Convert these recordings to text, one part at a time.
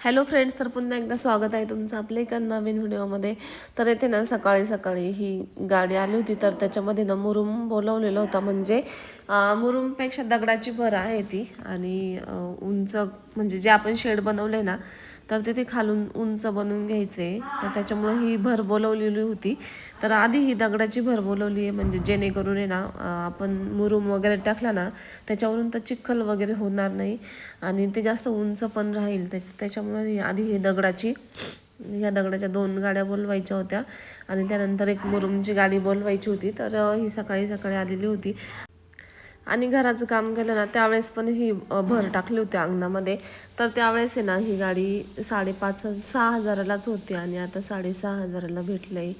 Hello friends तर पुन्हा एकदा स्वागत आहे तुमचं आपल्या एका नवीन व्हिडिओमध्ये. तर येथे ना सकाळी सकाळी ही गाडी आली होती तर त्याच्यामध्ये ना मुरुम बोलवलेला होता. म्हणजे मुरुमपेक्षा दगडाची भर आहे ती आणि उंच म्हणजे जे आपण शेड बनवले ना तर ते ते खालून उंच बनवून घ्यायचे. तर त्याच्यामुळे ही भर बोलवलेली होती. तर आधी ही दगडाची भर बोलवली आहे. म्हणजे जेणेकरून आहे ना आपण मुरुम वगैरे टाकला ना त्याच्यावरून तर चिखल वगैरे होणार नाही. आणि ते जास्त उंच पण राहील. त्याच्या त्याच्यामुळे आधी ही दगडाची ह्या दगडाच्या दोन गाड्या बोलवायच्या होत्या. आणि त्यानंतर एक मुरुमची गाडी बोलवायची होती. तर ही सकाळी सकाळी आलेली होती. आणि घराचं काम केलं ना त्यावेळेस पण ही भर टाकली होती अंगणामध्ये. तर त्यावेळेस आहे ना ही गाडी साडेपाच सहा हजारालाच होती आणि आता साडेसहा हजाराला भेटलंय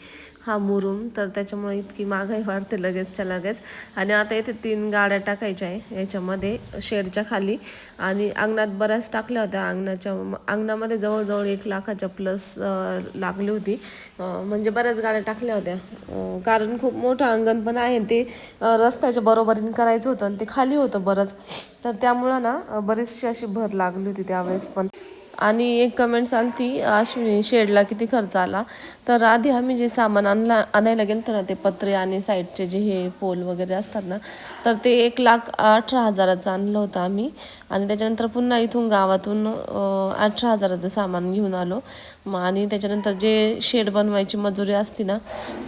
हा मुरुम. तर त्याच्यामुळे इतकी महागाई वाढते लगेचच्या लगेच. आणि आता इथे तीन गाड्या टाकायच्या आहे याच्यामध्ये शेडच्या खाली. आणि अंगणात बऱ्याच टाकल्या होत्या. अंगणाच्या अंगणामध्ये जवळजवळ एक लाखाच्या प्लस लागली होती. म्हणजे बऱ्याच गाड्या टाकल्या होत्या. कारण खूप मोठं अंगण पण आहे ते रस्त्याच्या बरोबरीने करायचं होतं. आणि ते खाली होतं बरंच. तर त्यामुळं ना बरीचशी अशी भर लागली होती त्यावेळेस पण. आणि एक कमेंट्स आली ती अश्विनी शेडला किती खर्च आला. तर आधी आम्ही जे सामान आणला आणायला गेलं तर ना ते पत्रे आणि साईडचे जे हे पोल वगैरे असतात ना तर ते एक लाख अठरा हजाराचं आणलं होतं आम्ही. आणि त्याच्यानंतर पुन्हा इथून गावातून अठरा हजाराचं सामान घेऊन आलो. मग आणि त्याच्यानंतर जे शेड बनवायची मजुरी असती ना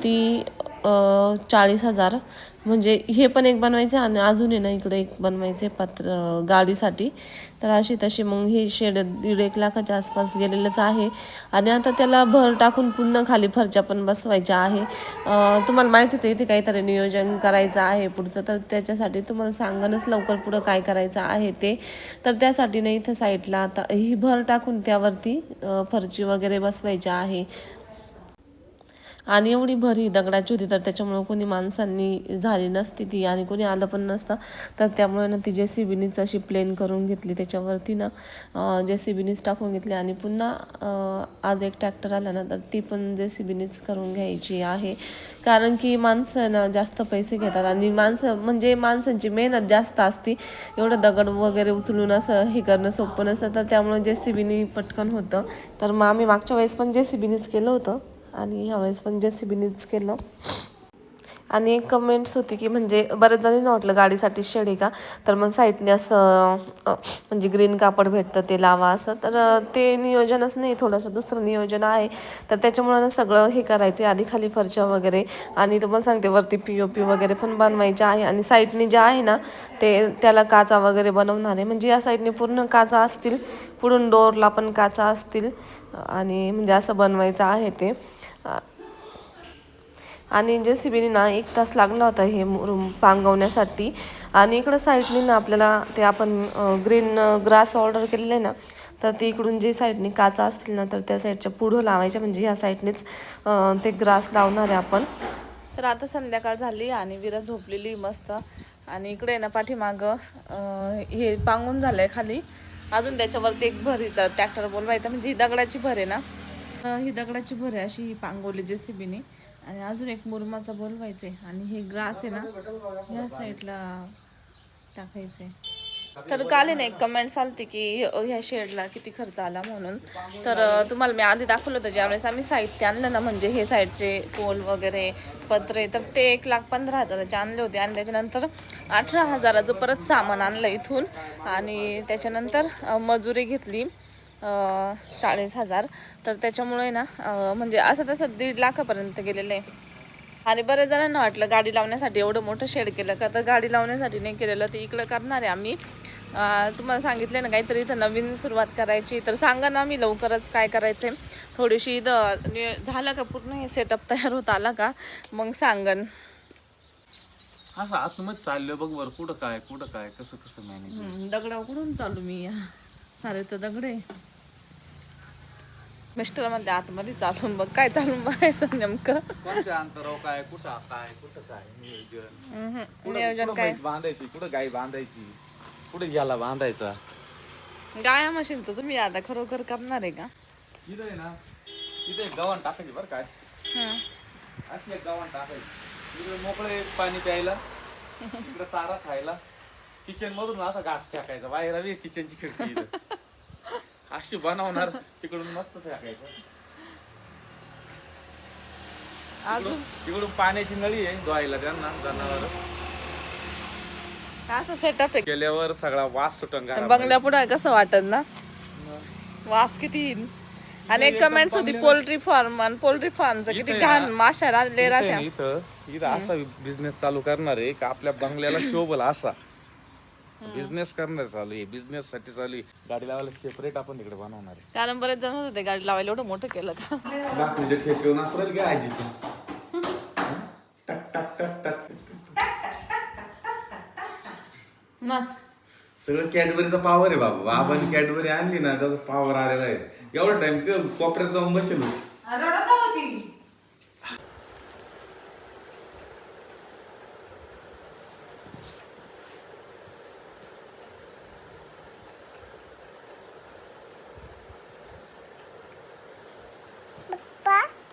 ती चाळीस हजार. म्हणजे हे पण एक बनवायचं आणि अजून आहे ना इकडे एक बनवायचे पत्र गाडीसाठी. तर अशी तशी मग हे शेड दीड एक लाखाच्या आसपास गेलेलंच आहे. आणि आता त्याला भर टाकून पुन्हा खाली फरच्या पण बसवायच्या आहे. तुम्हाला माहितीच आहे इथे काहीतरी नियोजन करायचं आहे पुढचं. तर त्याच्यासाठी तुम्हाला सांगणच लवकर पुढं काय करायचं आहे ते. तर त्यासाठी ना इथं साईडला आता ही भर टाकून त्यावरती फरची वगैरे बसवायची आहे. आणि एवढी भरी दगडाची होती तर त्याच्यामुळं कोणी माणसांनी झाली नसती ती आणि कोणी आलं पण नसतं. तर त्यामुळे ना ती जे सी बीनीच अशी प्लेन करून घेतली. त्याच्यावरती ना जे सी बीनीच टाकून घेतली आणि पुन्हा आज एक ट्रॅक्टर आला ना तर ती पण जे सी बीनीच करून घ्यायची आहे. कारण की माणसं ना जास्त पैसे घेतात आणि माणसं म्हणजे माणसांची मेहनत जास्त असती. एवढं दगड वगैरे उचलून असं हे करणं सोपं नसतं. तर त्यामुळे जे सी बीनी पटकन होतं. तर मग आम्ही मागच्या वेळेस पण जे सी बीनीच केलं होतं. आणि ह्यावेळेस पण जे सी बीनीच केलं. आणि एक कमेंट्स होती की म्हणजे बऱ्याच जणांना वाटलं गाडीसाठी शेड आहे का? तर मग साईडने असं म्हणजे ग्रीन कापड भेटतं ते लावा असं. तर ते नियोजनच नाही थोडंसं दुसरं नियोजन आहे. तर त्याच्यामुळे ना सगळं हे करायचे आधी खाली फरच्या वगैरे. आणि तुम्हाला सांगते वरती पी ओ पी वगैरे पण बनवायचे आहे. आणि साईडने जे आहे ना ते त्याला काचा वगैरे बनवणार आहे. म्हणजे या साईडने पूर्ण काचा असतील पुढून डोरला पण काचा असतील. आणि म्हणजे असं बनवायचं आहे ते. आणि जे सी बीने ना एक तास लागला होता हे रूम पांगवण्यासाठी. आणि इकडं साईडने ना आपल्याला ते आपण ग्रीन ग्रास ऑर्डर केलेलं आहे ना तर ते इकडून जे साईडने काचा असतील ना तर त्या साईडच्या पुढं लावायच्या म्हणजे ह्या साईडनेच ते ग्रास लावणार आहे आपण. तर आता संध्याकाळ झाली आणि विरा झोपलेली मस्त. आणि इकडे ना पाठीमागं हे पांगून झालंय खाली. अजून त्याच्यावरती एक भरीचा ट्रॅक्टर बोलवायचा. म्हणजे ही दगडाची भर आहे ना. ही दगडाची भर आहे अशी ही पांगवली जे सी बीने आणि अजून एक मुरमाचा बोलवायचे आणि हे ग्रास आहे ना ह्या साईडला टाकायचे तर काल आहे ना एक कमेंट्स आलती की ह्या शेडला किती खर्च आला म्हणून. तर तुम्हाला मी आधी दाखवलं होतं ज्यावेळेस आम्ही साहित्य आणलं ना म्हणजे हे साईडचे पोल वगैरे पत्रे तर ते एक लाख पंधरा हजाराचे आणले होते. आणि त्याच्यानंतर अठरा हजाराचं परत सामान आणलं इथून. आणि त्याच्यानंतर मजुरी घेतली. चाळीस हजार. तर त्याच्यामुळे ना म्हणजे असं तसं दीड लाखापर्यंत गेलेलं आहे. आणि बऱ्याच जणांना वाटलं गाडी लावण्यासाठी एवढं मोठं शेड केलं का? तर गाडी लावण्यासाठी नाही केलेलं ते इकडं करणार आहे आम्ही. तुम्हाला सांगितलं ना काहीतरी इथं नवीन सुरुवात करायची. तर सांगा ना आम्ही लवकरच काय करायचं आहे थोडीशी इथं नि- झालं का पूर्ण हे सेटअप तयार होत आला का? मग सांगन. असं आतमध्ये चाललं बघ बरं. कुठं काय कुठं काय कसं कसं मॅनेज दगडावर कुठून चालू मी सारे तर दगडे मिस्टर म्हणते आतमध्ये चालून बघ काय चालून बघायचं नेमकं? कोणत्या अंतराव काय कुठं काय कुठं काय नियोजन? कुठं- नियोजन कुठं काय? म्हैस बांधायची कुठं गाय बांधायची कुठं याला बांधायचा? गाया मशीनचं तुम्ही आता खरोखर करणार आहे का? तिथं आहे ना तिथे एक गव्हाण टाकायची बरं का अशी. हं. अशी एक गव्हाण टाकायची. इकडे मोकळे पाणी प्यायला इकडे चारा खायला किचन मधून असा घास फेकायचा बाहेर किचनची खिडकी इथं. अशी बनवणार तिकडून मस्त फेकायचं अजून? तिकडून- पाण्याची नळी आहे धुवायला त्यांना जनावर. असं सेटअप आहे. केल्यावर सगळा वास सुटन. बंगल्या पुढे कसं वाटत ना? वास किती येईल आणि एक कमेंट्स होती पोल्ट्री फार्म आणि पोल्ट्री फार्मचं किती घाण माशा राहिले राहत्या इथं. इथं असा बिझनेस चालू करणार आहे का आपल्या बंगल्याला शोभल असा. बिझनेस करणार चालू आहे. बिझनेस साठी चालू आहे. गाडी लावायला सेपरेट आपण इकडे बनवणार आहे. कारण बरेच जण होते गाडी लावायला एवढं मोठं केलं का? बाकीच्या ठेकेऊन असेल का आजीच्या टक टक टक टक नाच सगळं कॅडबरीचा पॉवर आहे बाबा. बाबांनी कॅडबरी आणली ना त्याचा पॉवर आलेला आहे. एवढा टाइम ते कोपऱ्यात जाऊन बसेल.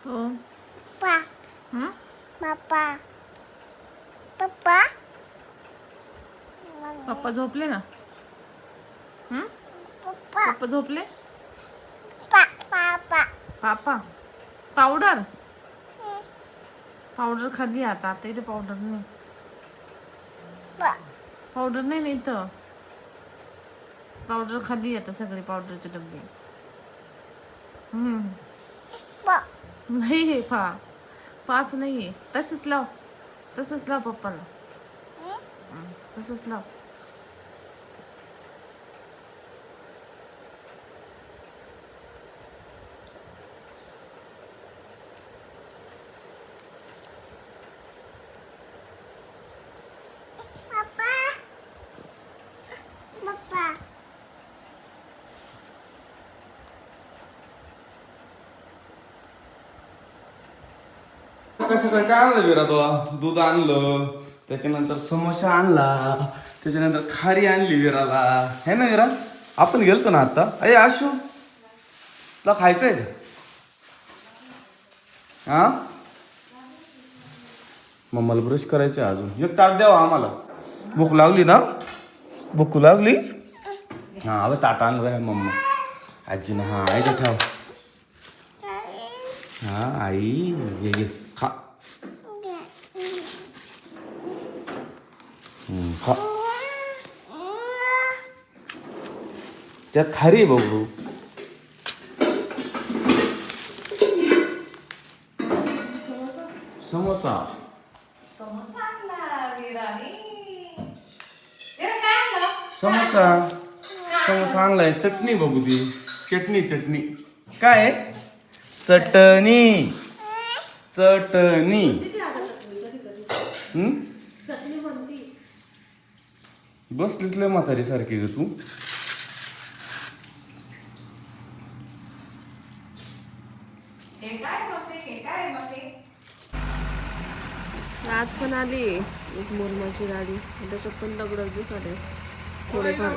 हो. पप्पा? झोपले ना? पप्पा. झोपले? पापा. पावडर? पावडर खाली आता. आता इथे पावडर नाही. पावडर नाही ना इथं? पावडर खाली आता सगळे पावडरचे डबे. हम्म. नाही हे पा पाच नाही तसंच लाव. तसंच लाव पप्पाला हं, तसंच लाव. सकाळ काय आणलं विरा तो दूध आणलं त्याच्यानंतर समोसा आणला त्याच्यानंतर खारी आणली विराला. है ना विरा आपण गेलतो ना आता? अरे आशू तुला खायचंय का? हा? मम्माला ब्रश करायचं आहे अजून. एक ताट द्यावा आम्हाला. भूक लागली ना? भूक लागली? हा अरे ताट आणलं काय मम्मा. आजीनं हा आईच्या ठेव. हा आई ये ये खा खा त्यात खारी बघू समोसा समोसा समोसा आणलाय चटणी बघू ती चटणी चटणी काय आहे? चटणी चटणी हम्म? बसलीच लय म्हातारी सारखी ग तू. आज पण आली एक मुरमाची गाडी. त्याच्यात पण दगड दिसत थोडेफार.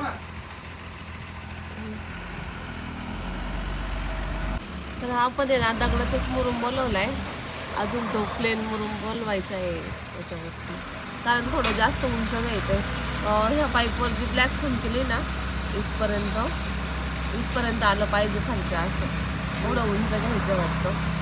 तर हा पण आहे ना दगडाचाच मुरुम बोलवलाय. अजून तो प्लेन मुरुम बोलवायचा आहे त्याच्यावरती. कारण थोडं जास्त उंच घ्यायचं आहे ह्या पाईपवर जी ब्लॅक खून केली ना इथपर्यंत इथपर्यंत आलं पाहिजे खालच्या असं. एवढं उंच घ्यायचं वाटतं.